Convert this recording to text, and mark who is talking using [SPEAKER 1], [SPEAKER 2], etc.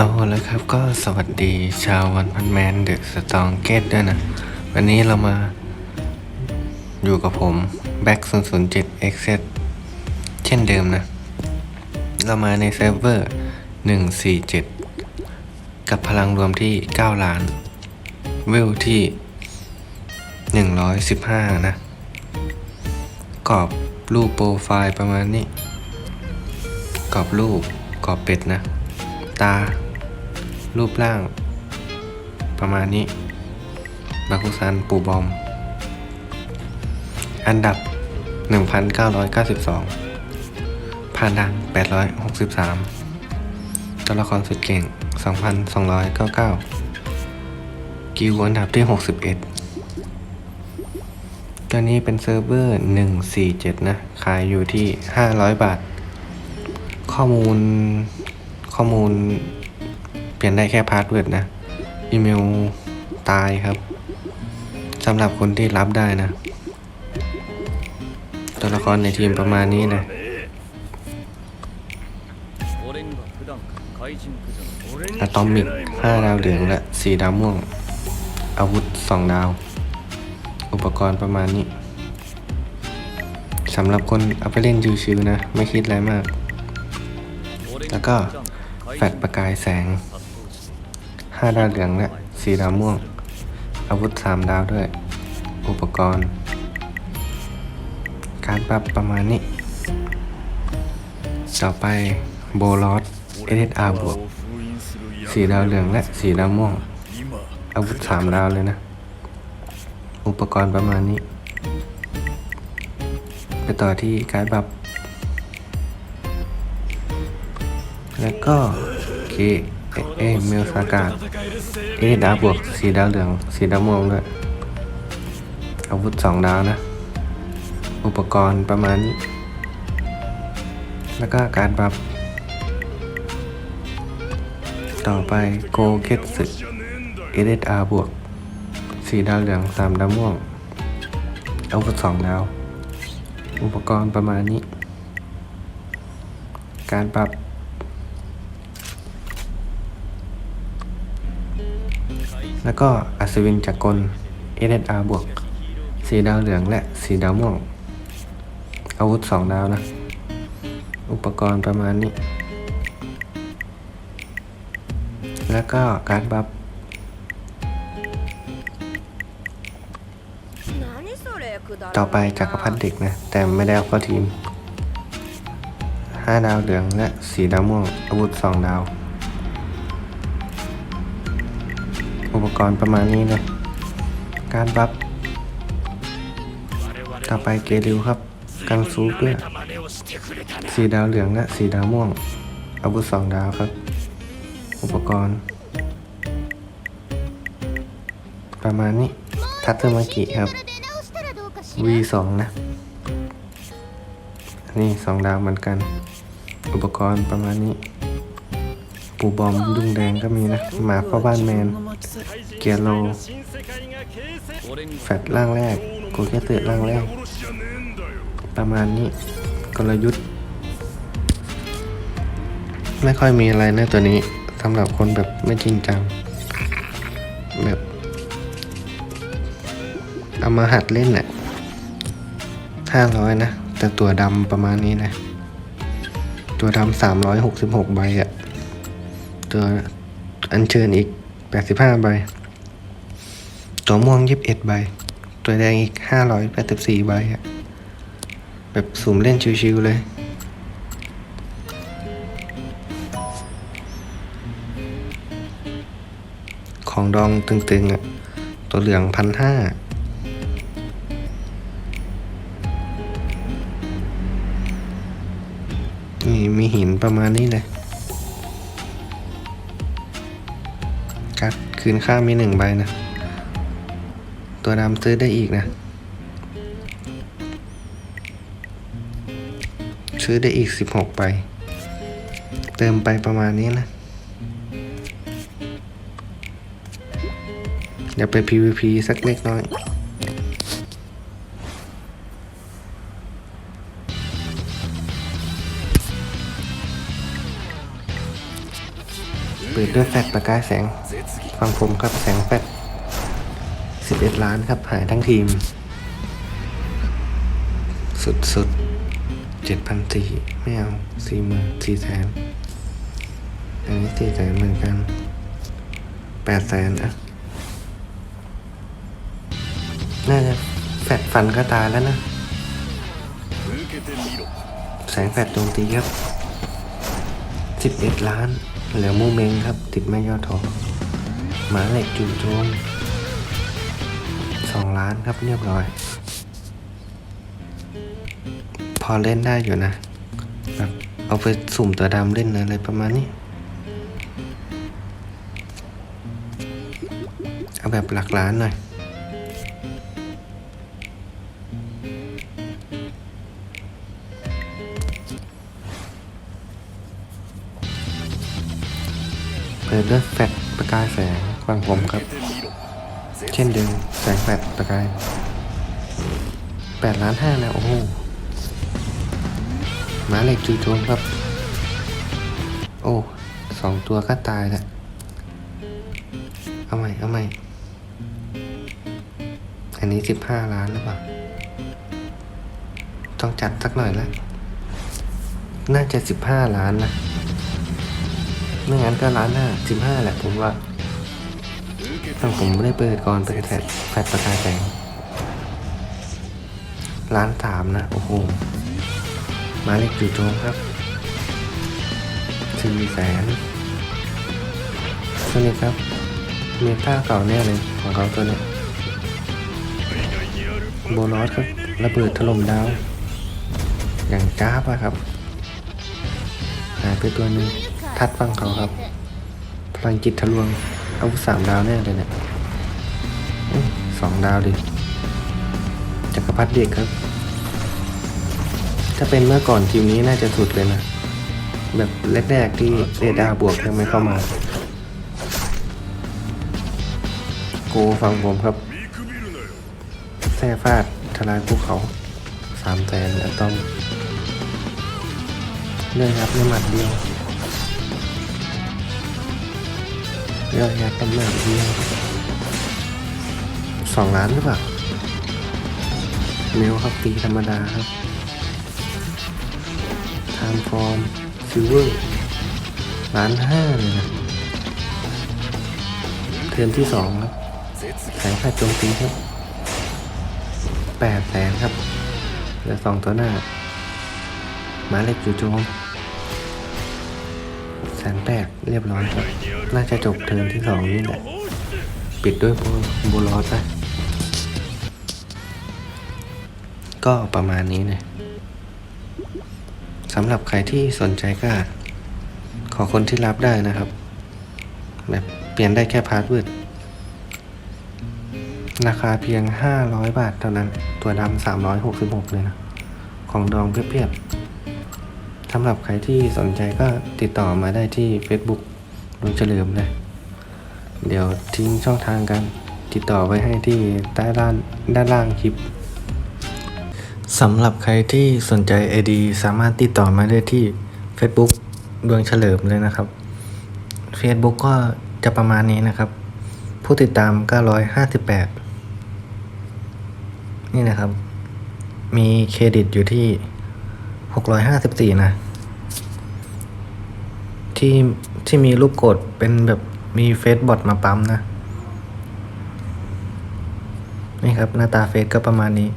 [SPEAKER 1] เอาแล้วครับก็สวัสดีชาววันพันแมนเดอะสตองเกตด้วยนะ วันนี้เรามาอยู่กับผมแบ็ก007 x z เช่นเดิมนะ เรามาในเซิร์ฟเวอร์ 147 กับพลังรวมที่ 9 ล้าน เวลที่ 115 นะ กรอบรูปโปรไฟล์ประมาณนี้ กรอบรูปกรอบเป็ดนะ ตา รูปร่าง ประมาณนี้ บาคุซันปูบอม อันดับ 1992ผ่านดัน863 ตัวละครสุดเก่ง 2,299 กิวอันดับที่ 61ตัวนี้เป็นเซิร์ฟเวอร์ 147 นะ ขายอยู่ที่ 500 บาท ข้อมูลข้อมูล เปลี่ยนได้แค่พาสเวิร์ดนะ อีเมลตายครับสำหรับคนที่รับได้นะ ตัวละครในทีมประมาณนี้นะอะตอมิก 5 ดาวเหลืองและ 4 ดาวม่วง อาวุธ 2 ดาว อุปกรณ์ประมาณนี้สำหรับคนเอาไปเล่นชิวๆนะ ไม่คิดอะไรมาก แล้วก็แฟล
[SPEAKER 2] ช
[SPEAKER 1] ประกายแสง
[SPEAKER 2] ห้า
[SPEAKER 1] ดาวเหลืองและสีดาวม่วง อาวุธสามดาวด้วย อุปกรณ์ การปรับประมาณนี้ ต่อไปโบลอสเอสอาบวกสีดาวเหลืองและสีดาวม่วง อาวุธสามดาวเลยนะ อุปกรณ์ประมาณนี้ ไปต่อที่การปรับ แล้วก็ โอเค เอเอเมลสากาดเอดาวบวกสีดาวเหลืองสีดาวม่วงด้วยอาวุธ2ดาวนะ อุปกรณ์ประมาณนี้ แล้วก็การปรับ ต่อไปโกเกตสึเอเดอาบวกสีดาวเหลืองสามดาวม่วงอาวุธสองดาว อุปกรณ์ประมาณนี้ การปรับ แล้วก็อัศวินจากกล SSR บวกสีดาวเหลืองและสีดาวม่วง อาวุธ 2 ดาวนะ อุปกรณ์ประมาณนี้ แล้วก็การบัฟต่อไปจักรพรรดิเด็กนะ แต่ไม่ได้เอาเข้าทีม 5 ดาวเหลืองและสีดาวม่วง อาวุธ 2 ดาว อุปกรณ์ประมาณนี้นะ การบัฟต่อไปเกลิวครับกันซูเพื่อสีดาวเหลืองและสีดาวม่วง อาวุธสองดาวครับ อุปกรณ์ ประมาณนี้ ทัตเตอร์มากิครับ V2 นะ นี่สองดาวเหมือนกัน อุปกรณ์ประมาณนี้ ปูบอมดุงแดงก็มีนะ หมาพ่อบ้านแมน เกียโล แฟดร่างแรกโกเกเตอร์ร่างแรก ประมาณนี้ กลยุทธ์ ไม่ค่อยมีอะไรนะตัวนี้สำหรับคนแบบไม่จริงจัง แบบเอามาหัดเล่นน่ะห้าร้อยนะ แต่ตัวดำประมาณนี้นะ ตัวดำสามร้อยหกสิบหกใบอะ ตัวอัญเชิญอีกแปดสิบห้าใบ ตัวม่วงยิบเอ็ดใบ ตัวแดงอีกห้าร้อยแปดสิบสี่ใบอะแบบสุ่มเล่นชิวๆเลยของดองตึงๆอะ ตัวเหลืองพันห้า นี่มีหินประมาณนี้เลย กัดคืนค่ามีหนึ่งใบนะ ตัวดำซื้อได้อีกนะ ซื้อได้อีกสิบหกใบ เติมไปประมาณนี้นะ เดี๋ยวไป PVP สักเล็กน้อยไปปิดด้วยแฟลชประกายแสง ฟังผมครับแสงแป๊ด11 ล้านครับ หายทั้งทีม สุดสุดเจ็ดสี่ไม่เอาสี่หมื่นสี่แสนอันนี้สี่แสนเหมือนกันแปแสนอะน่าจะแฟดฟันก็ตายแล้วนะ แสงแฟดโจมตีครับ11ล้านแล้วมูเมงครับ ติดแม่ยอดทอง หมาเหล็กจู่โจมสองล้านครับเรียบร้อย พอเล่นได้อยู่นะแบบเอาไปสุ่มตัวดำเล่นอะไรประมาณนี้ เอาแบบหลักล้านหน่อยเปิดด้วยแฟลชประกายแสง ฝั่งผมครับ เช่นเดียวแสงแปดตะกายแปดล้านห้าแล้วโอ้โหหมาเหล็กจูโจมครับ โอ้สองตัวก็ตายแล้วเอาใหม่เอาใหม่อันนี้สิบห้าล้านหรือเปล่า ต้องจัดสักหน่อยละน่าจะสิบห้าล้านนะไม่งั้นก็ล้านห้าสิบห้าแหละผมว่า ต้องผมไม่ได้เปิดก่อนเปิดแฟลแฟลชประกายแสงร้านสามนะ โอ้โห มาเล็ขจู่โจมครับสี่แสนสนิทครับ เมตาเก่าแน่เลยของเขาตัวเนี้ยโบนอสครับระเบิดถล่มดาว อย่างก้าบอะครับ หายไปตัวนึง ทัดฟังเขาครับ พลังจิตทะลวง เอาสามดาวแน่เลยเนี่ยสองดาวดิจักรพรรดิเด็กครับ ถ้าเป็นเมื่อก่อนทีมนี้น่าจะสุดเลยนะ แบบแรกๆที่เรดาบวกยังไม่เข้ามา โกฟังผมครับ แท่ฟาดทลายภูเขาสามแสนอะตอมเรื่องครับเรื่นหมัดเดียว เรื่องยับในหมัดเดียวสองล้านหรือเปล่าเมลครับตีธรรมดาครับไทม์ฟอร์มซิลเวอร์ล้านห้าเลยนะเทิร์นที่สองครับแสงแฟดโจมตีครับแปดแสนครับเหลือสองตัวหน้า มาเล็กจู่โจม แสนแปดเรียบร้อยครับ น่าจะจบเทิร์นที่สองนี่แหละ ปิดด้วยโบลอสนะก็ประมาณนี้นะสำหรับใครที่สนใจก็ ขอคนที่รับได้นะครับ แบบเปลี่ยนได้แค่พาสเวิร์ดราคาเพียง 500 บาทเท่านั้น ตัวดำ366 เลยนะ ของดองเพียบๆ สำหรับใครที่สนใจก็ติดต่อมาได้ที่ Facebook ลุงเฉลิมเลย เดี๋ยวทิ้งช่องทางกัน ติดต่อไว้ให้ที่ใต้ด้านด้านล่างคลิปสำหรับใครที่สนใจ ID สามารถติดต่อมาได้ที่ Facebook ดวงเฉลิมเลยนะครับ Facebook ก็จะประมาณนี้นะครับ ผู้ติดตาม 958 นี่นะครับ มีเครดิตอยู่ที่ 654 นะ ที่ที่มีรูปกดเป็นแบบมีเฟซบอทมาปั๊มนะ นี่ครับหน้าตาเฟซก็ประมาณนี้